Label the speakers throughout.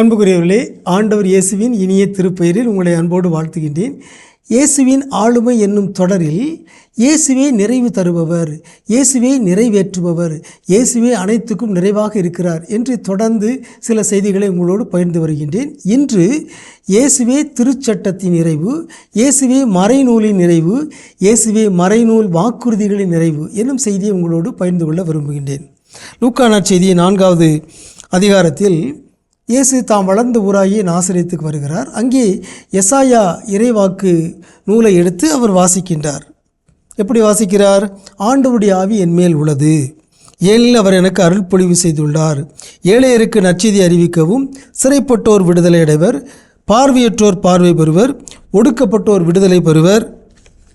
Speaker 1: அன்புக்குரியவர்களே ஆண்டவர் இயேசுவின் இனிய திருப்பெயரில் உங்களை அன்போடு வாழ்த்துகின்றேன். இயேசுவின் ஆளுமை என்னும் தொடரில் இயேசுவே நிறைவு தருபவர் இயேசுவே நிறைவேற்றுபவர் இயேசுவே அனைத்துக்கும் நிறைவாக இருக்கிறார் என்று தொடர்ந்து சில செய்திகளை உங்களோடு பகிர்ந்து வருகின்றேன். இன்று இயேசுவே திருச்சட்டத்தின் நிறைவு இயேசுவே மறைநூலின் நிறைவு இயேசுவே மறைநூல் வாக்குறுதிகளின் நிறைவு என்னும் செய்தியை உங்களோடு பகிர்ந்து கொள்ள விரும்புகின்றேன். லூக்கானா செய்தி நான்காவது அதிகாரத்தில் இயேசு தாம் வளர்ந்த ஊராகிய நாசிரியத்துக்கு வருகிறார். அங்கே எசாயா இறைவாக்கு நூலை எடுத்து அவர் வாசிக்கின்றார். எப்படி வாசிக்கிறார்? ஆண்டவருடைய ஆவி என் மேல் உள்ளது. ஏனில் அவர் எனக்கு அருள் பொழிவு செய்துள்ளார். ஏழையருக்கு நற்செய்தி அறிவிக்கவும் சிறைப்பட்டோர் விடுதலை அடைவர் பார்வையற்றோர் பார்வை பெறுவர் ஒடுக்கப்பட்டோர் விடுதலை பெறுவர்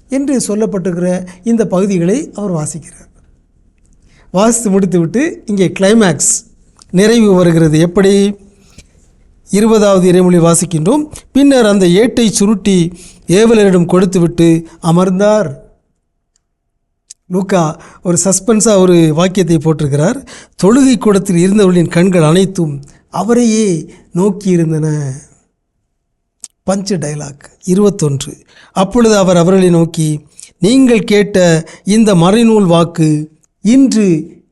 Speaker 1: என்று சொல்லப்பட்டிருக்கிற இந்த பகுதிகளை அவர் வாசிக்கிறார். வாசித்து முடித்துவிட்டு இங்கே கிளைமேக்ஸ் நிறைவு வருகிறது. எப்படி? இருபதாவது இறைமொழி வாசிக்கின்றோம். பின்னர் அந்த ஏட்டை சுருட்டி ஏவலரிடம் கொடுத்துவிட்டு அமர்ந்தார். லூக்கா ஒரு சஸ்பென்ஸாக ஒரு வாக்கியத்தை போட்டிருக்கிறார். தொழுகை கூடத்தில் இருந்தவர்களின் கண்கள் அனைத்தும் அவரையே நோக்கி இருந்தன. பஞ்ச டைலாக் இருபத்தொன்று. அப்பொழுது அவர் அவர்களை நோக்கி நீங்கள் கேட்ட இந்த மறைநூல் வாக்கு இன்று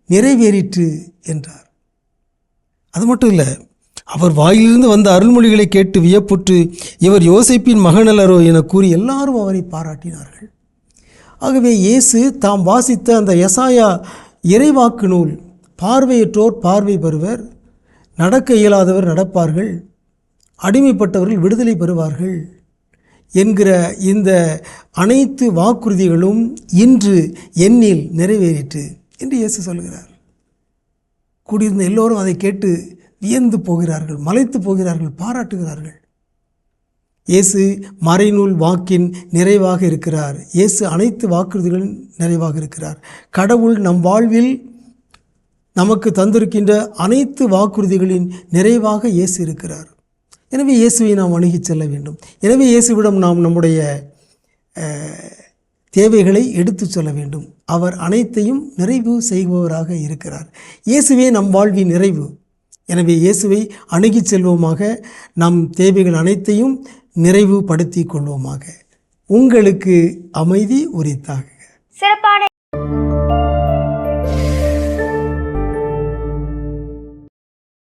Speaker 1: நிறைவேறிற்று என்றார். அது மட்டும் இல்லை அவர் வாயிலிருந்து வந்த அருள்மொழிகளை கேட்டு வியப்புற்று இவர் யோசிப்பின் மகனலரோ என கூறி எல்லாரும் அவரை பாராட்டினார்கள். ஆகவே இயேசு தாம் வாசித்த அந்த யசாயா இறைவாக்கு நூல் பார்வையற்றோர் பார்வை பெறுவர் நடக்க இயலாதவர் நடப்பார்கள் அடிமைப்பட்டவர்கள் விடுதலை பெறுவார்கள் என்கிற இந்த அனைத்து வாக்குறுதிகளும் இன்று என்னில் நிறைவேறிற்று என்று இயேசு சொல்கிறார். கூடியிருந்த எல்லோரும் அதை கேட்டு வியந்து போகிறார்கள் மலைத்து போகிறார்கள் பாராட்டுகிறார்கள். இயேசு மறைநூல் வாக்கின் நிறைவாக இருக்கிறார். இயேசு அனைத்து வாக்குறுதிகளின் நிறைவாக இருக்கிறார். கடவுள் நம் வாழ்வில் நமக்கு தந்திருக்கின்ற அனைத்து வாக்குறுதிகளின் நிறைவாக இயேசு இருக்கிறார். எனவே இயேசுவை நாம் அணுகிச் செல்ல வேண்டும். எனவே இயேசுவிடம் நாம் நம்முடைய தேவைகளை எடுத்துச் சொல்ல வேண்டும். அவர் அனைத்தையும் நிறைவு செய்பவராக இருக்கிறார். இயேசுவே நம் வாழ்வின் நிறைவு. எனவே இயேசுவை அணுகிச் செல்வோமாக நம் தேவைகள் அனைத்தையும் நிறைவுபடுத்தி கொள்வோமாக. உங்களுக்கு அமைதி உரித்தாக
Speaker 2: சிறப்பான